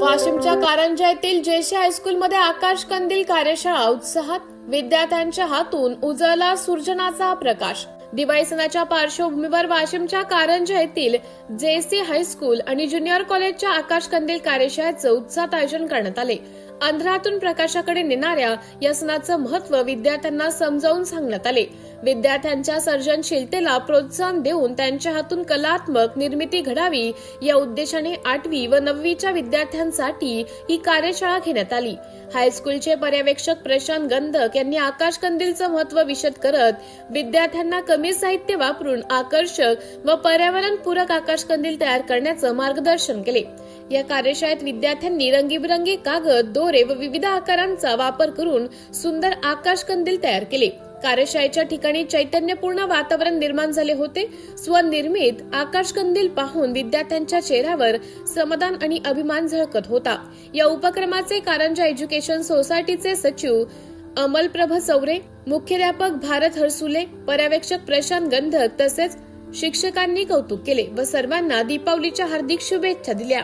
वाशिमच्या कारंजा येथील जेशे हायस्कूलमध्ये आकाश कंदील कार्यशाळा उत्साहात विद्यार्थ्यांच्या हातून उजळला सूर्जनाचा प्रकाश. दिवाळी सणाच्या पार्श्वभूमीवर वाशिमच्या कारंजा येथील जेसी हायस्कूल आणि ज्युनियर कॉलेजच्या आकाश कंदील कार्यशाळेचं उत्साहात आयोजन करण्यात आले. अंधारातून प्रकाशाकडे नेणाऱ्या या सणाचं महत्त्व विद्यार्थ्यांना समजावून सांगण्यात आले. विद्यार्थ्यांच्या सर्जनशीलतेला प्रोत्साहन देऊन त्यांच्या हातून कलात्मक निर्मिती घडावी या उद्देशाने आठवी व नववीच्या विद्यार्थ्यांसाठी ही कार्यशाळा घेण्यात आली. हायस्कूलचे पर्यवेक्षक प्रशांत गंधक यांनी आकाश कंदीलचं महत्त्व विशद करत विद्यार्थ्यांना कमी साहित्य वापरून आकर्षक व पर्यावरणपूरक आकाश कंदील तयार करण्याचं मार्गदर्शन केले. या कार्यशाळेत विद्यार्थ्यांनी रंगीबिरंगी कागद दोरे व विविध आकारांचा वापर करून सुंदर आकाश कंदील तयार केले. कार्यशाळेच्या ठिकाणी चैतन्यपूर्ण वातावरण निर्माण झाले होते. स्वनिर्मित आकाशकंदील पाहून विद्यार्थ्यांच्या चेहऱ्यावर समाधान आणि अभिमान झळकत होता. या उपक्रमाचे कारंजा एज्युकेशन सोसायटीचे सचिव अमलप्रभ सौरे मुख्याध्यापक भारत हरसुले पर्यवेक्षक प्रशांत गंधक तसेच शिक्षकांनी कौतुक केले व सर्वांना दीपावलीच्या हार्दिक शुभेच्छा दिल्या.